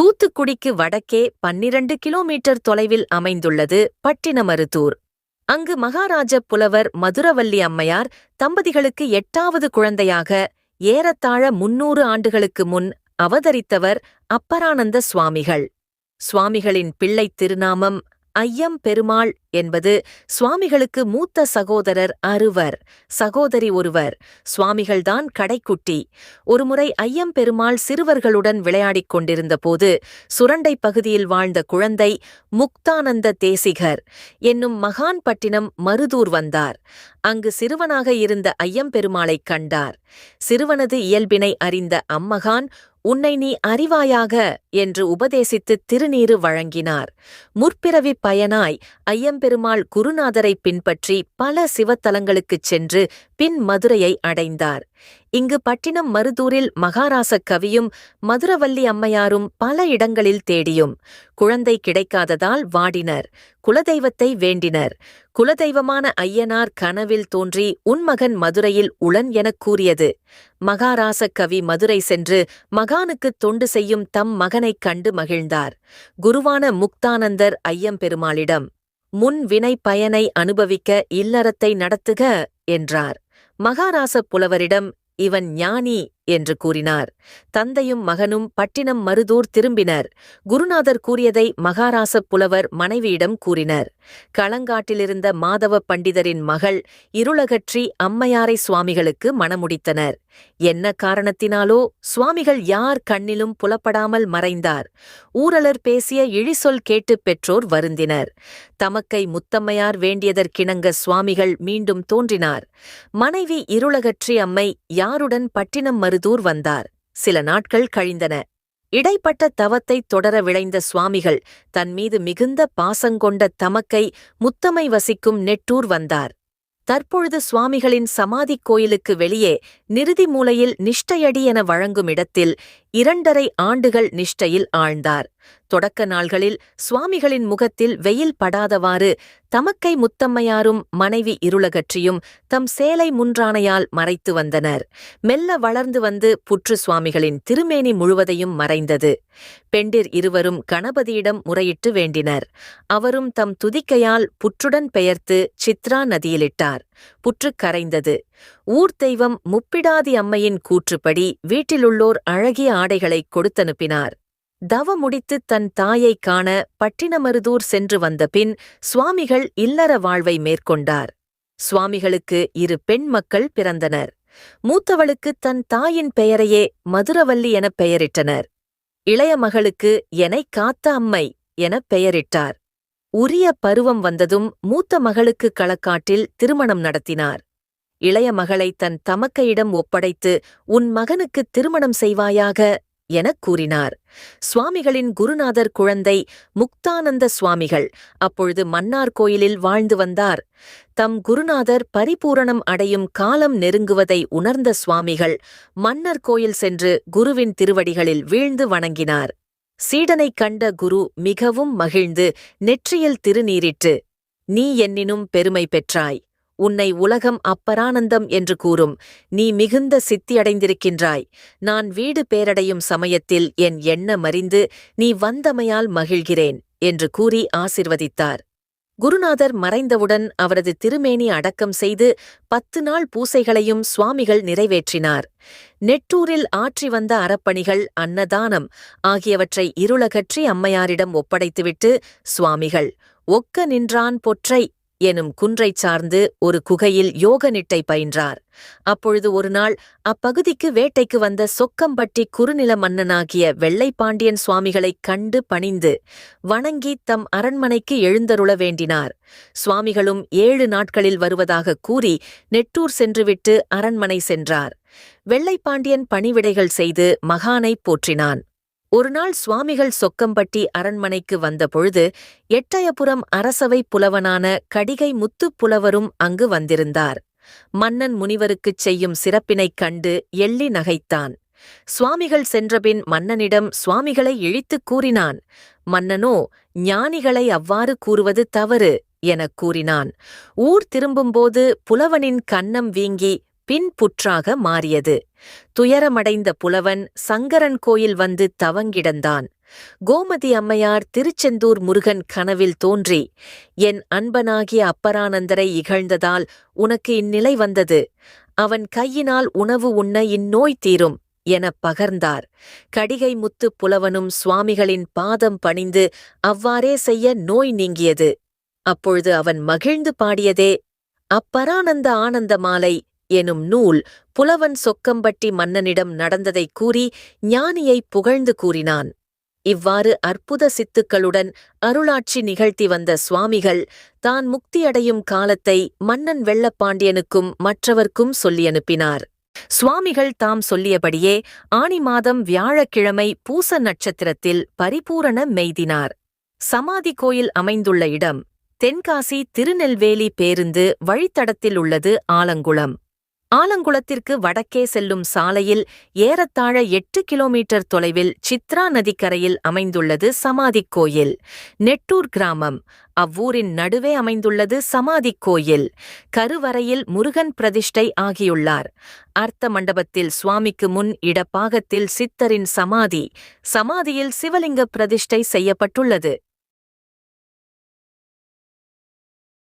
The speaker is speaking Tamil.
தூத்துக்குடிக்கு வடக்கே பன்னிரண்டு கிலோமீட்டர் தொலைவில் அமைந்துள்ளது பட்டினமருதூர். அங்கு மகாராஜ புலவர் மதுரவல்லி அம்மையார் தம்பதிகளுக்கு எட்டாவது குழந்தையாக ஏறத்தாழ முன்னூறு ஆண்டுகளுக்கு முன் அவதரித்தவர் அப்பரானந்த சுவாமிகள். சுவாமிகளின் பிள்ளைத் திருநாமம் ஐயம் பெருமாள் என்பது சுவாமிகளுக்கு மூத்த சகோதரர் அறுவர் சகோதரி ஒருவர். சுவாமிகள்தான் கடைக்குட்டி. ஒருமுறை ஐயம் பெருமாள் சிறுவர்களுடன் விளையாடிக் கொண்டிருந்தபோது சுரண்டை பகுதியில் வாழ்ந்த குழந்தை முக்தானந்த தேசிகர் என்னும் மகான் பட்டினம் மருதூர் வந்தார். அங்கு சிறுவனாக இருந்த ஐயம் பெருமாளைக் கண்டார். சிறுவனது இயல்பினை அறிந்த அம்மகான் உன்னை நீ அறிவாயாக என்று உபதேசித்து திருநீறு வழங்கினார். முற்பிறவிப் பயனாய் ஐயம்பெருமாள் குருநாதரைப் பின்பற்றி பல சிவத்தலங்களுக்குச் சென்று பின் மதுரையை அடைந்தார். இங்கு பட்டினம் மருதூரில் மகாராசக் கவியும் மதுரவல்லி அம்மையாரும் பல இடங்களில் தேடியும். குழந்தை கிடைக்காததால் வாடினர் குலதெய்வத்தை வேண்டினர். குலதெய்வமான ஐயனார் கனவில் தோன்றி உன் மகன் மதுரையில் உளன் எனக் கூறியது. மகாராசக் கவி மதுரை சென்று மகானுக்குத் தொண்டு செய்யும் தம் மகனைக் கண்டு மகிழ்ந்தார். குருவான முக்தானந்தர் ஐயம்பெருமாளிடம் முன் வினை பயனை அனுபவிக்க இல்லறத்தை நடத்துக என்றார். மகாராசப் புலவரிடம் இவன் ஞானி என்று கூறினார். தந்தையும் மகனும் பட்டினம் மருதூர் திரும்பினர். குருநாதர் கூறியதை மகாராச புலவர் மனைவியிடம் கூறினர். களங்காட்டிலிருந்த மாதவ பண்டிதரின் மகள் இருளகற்றி அம்மையாரை சுவாமிகளுக்கு மணமுடித்தனர். என்ன காரணத்தினாலோ சுவாமிகள் யார் கண்ணிலும் புலப்படாமல் மறைந்தார். ஊரலர் பேசிய இழிசொல் கேட்டுப் பெற்றோர் வருந்தினர். தமக்கை முத்தம்மையார் வேண்டியதற்கிணங்க சுவாமிகள் மீண்டும் தோன்றினார். மனைவி இருளகற்றி அம்மை யாருடன் பட்டினம் மருதூர் வந்தார். சில நாட்கள் கழிந்தன. இடைப்பட்ட தவத்தைத் தொடர விளைந்த சுவாமிகள் தன் மீது மிகுந்த பாசங்கொண்ட தமக்கை முத்தமை வசிக்கும் நெட்டூர் வந்தார். தற்பொழுது சுவாமிகளின் சமாதிக் கோயிலுக்கு வெளியே நிறுதி மூலையில் நிஷ்டையடி என வழங்கும் இடத்தில் இரண்டரை ஆண்டுகள் நிஷ்டையில் ஆழ்ந்தார். தொடக்க நாள்களில் சுவாமிகளின் முகத்தில் வெயில் படாதவாறு தமக்கை முத்தம்மையாரும் மனைவி இருளகற்றியும் தம் சேலை முன்றானையால் மறைத்து வந்தனர். மெல்ல வளர்ந்து வந்து புற்று சுவாமிகளின் திருமேனி முழுவதையும் மறைந்தது. பெண்டிர் இருவரும் கணபதியிடம் முறையிட்டு வேண்டினர். அவரும் தம் துதிக்கையால் புற்றுடன் பெயர்த்து சித்ரா நதியிலிட்டார். புற்று கரைந்தது. ஊர் தெய்வம் முப்பிடாதி அம்மையின் கூற்றுப்படி வீட்டிலுள்ளோர் அழகிய ஆடைகளைக் கொடுத்தனுப்பினார். தவ முடித்து தன் தாயைக் காண பட்டினமருதூர் சென்று வந்தபின் சுவாமிகள் இல்லற வாழ்வை மேற்கொண்டார். சுவாமிகளுக்கு இரு பெண் மக்கள் பிறந்தனர். மூத்தவளுக்கு தன் தாயின் பெயரையே மதுரவல்லி எனப் பெயரிட்டனர். இளைய மகளுக்கு எனை காத்த அம்மை எனப் பெயரிட்டார். உரிய பருவம் வந்ததும் மூத்த மகளுக்கு களக்காட்டில் திருமணம் நடத்தினார். இளைய மகளை தன் தமக்கையிடம் ஒப்படைத்து உன் மகனுக்கு திருமணம் செய்வாயாக? எனக் கூறினார். சுவாமிகளின் குருநாதர் குழந்தை முக்தானந்த சுவாமிகள் அப்பொழுது மன்னார் கோயிலில் வாழ்ந்து வந்தார். தம் குருநாதர் பரிபூரணம் அடையும் காலம் நெருங்குவதை உணர்ந்த சுவாமிகள் மன்னர் கோயில் சென்று குருவின் திருவடிகளில் வீழ்ந்து வணங்கினார். சீடனைக் கண்ட குரு மிகவும் மகிழ்ந்து நெற்றியில் திருநீரிட்டு நீ என்னினும் பெருமை பெற்றாய். உன்னை உலகம் அப்பரானந்தம் என்று கூறும். நீ மிகுந்த சித்தியடைந்திருக்கின்றாய் நான் வீடு பேரடையும் சமயத்தில் என் எண்ணமறிந்து நீ வந்தமையால் மகிழ்கிறேன் என்று கூறி ஆசிர்வதித்தார். குருநாதர் மறைந்தவுடன் அவரது திருமேனி அடக்கம் செய்து பத்து நாள் பூசைகளையும் சுவாமிகள் நிறைவேற்றினார். நெட்டூரில் ஆற்றி வந்த அறப்பணிகள் அன்னதானம் ஆகியவற்றை இருளகற்றி அம்மையாரிடம் ஒப்படைத்துவிட்டு சுவாமிகள் ஒக்க நின்றான் பொற்றை எனும் குன்றைச் சார்ந்து ஒரு குகையில் யோக நிட்டை பயின்றார். அப்பொழுது ஒருநாள் அப்பகுதிக்கு வேட்டைக்கு வந்த சொக்கம்பட்டி குறுநில மன்னனாகிய வெள்ளைப்பாண்டியன் சுவாமிகளைக் கண்டு பணிந்து வணங்கி தம் அரண்மனைக்கு எழுந்தருள வேண்டினார். சுவாமிகளும் ஏழு நாட்களில் வருவதாகக் கூறி நெட்டூர் சென்றுவிட்டு அரண்மனை சென்றார். வெள்ளைப்பாண்டியன் பணிவிடைகள் செய்து மகானைப் போற்றினான். ஒருநாள் சுவாமிகள் சொக்கம்பட்டி அரண்மனைக்கு வந்தபொழுது எட்டயபுரம் அரசவை புலவனான கடிகை முத்துப் புலவரும் அங்கு வந்திருந்தார். மன்னன் முனிவருக்குச் செய்யும் சிறப்பினைக் கண்டு எள்ளி நகைத்தான். சுவாமிகள் சென்றபின் மன்னனிடம் சுவாமிகளை இழித்துக் கூறினான். மன்னனோ ஞானிகளை அவ்வாறு கூறுவது தவறு எனக் கூறினான். ஊர் திரும்பும்போது புலவனின் கன்னம் வீங்கி பின் புற்றாக மாறியது. துயரமடைந்த புலவன் சங்கரன் கோயில் வந்து தவங்கிடந்தான். கோமதி அம்மையார் திருச்செந்தூர் முருகன் கனவில் தோன்றி என் அன்பனாகிய அப்பரானந்தரை இகழ்ந்ததால் உனக்கு இந்நிலை வந்தது. அவன் கையினால் உணவு உண்ண இந்நோய் தீரும் எனப் பகர்ந்தார். கடிகை முத்து புலவனும் சுவாமிகளின் பாதம் பணிந்து அவ்வாறே செய்ய நோய் நீங்கியது. அப்பொழுது அவன் மகிழ்ந்து பாடியதே அப்பரானந்த ஆனந்த மாலை எனும் நூல் புலவன் சொக்கம்பட்டி மன்னனிடம் நடந்ததைக் கூறி ஞானியை புகழ்ந்து கூறினான். இவ்வாறு அற்புத சித்துக்களுடன் அருளாட்சி நிகழ்த்தி வந்த சுவாமிகள் தான் முக்தியடையும் காலத்தை மன்னன் வெள்ளப்பாண்டியனுக்கும் மற்றவர்க்கும் சொல்லியனுப்பினார் சுவாமிகள் தாம் சொல்லியபடியே ஆனி மாதம் வியாழக்கிழமை பூச நட்சத்திரத்தில் பரிபூரண மெய்தினார். சமாதி கோயில் அமைந்துள்ள இடம் தென்காசி திருநெல்வேலி பேருந்து வழித்தடத்தில் உள்ளது ஆலங்குளம். ஆலங்குளத்திற்கு வடக்கே செல்லும் சாலையில் ஏறத்தாழ எட்டு கிலோமீட்டர் தொலைவில் சித்ரா நதிக்கரையில் அமைந்துள்ளது சமாதிக் கோயில். நெட்டூர் கிராமம். அவ்வூரின் நடுவே அமைந்துள்ளது சமாதிக் கோயில். கருவறையில் முருகன் பிரதிஷ்டை ஆகியுள்ளார். அர்த்த மண்டபத்தில் சுவாமிக்கு முன் இடப்பாகத்தில் சித்தரின் சமாதி. சமாதியில் சிவலிங்க பிரதிஷ்டை செய்யப்பட்டுள்ளது.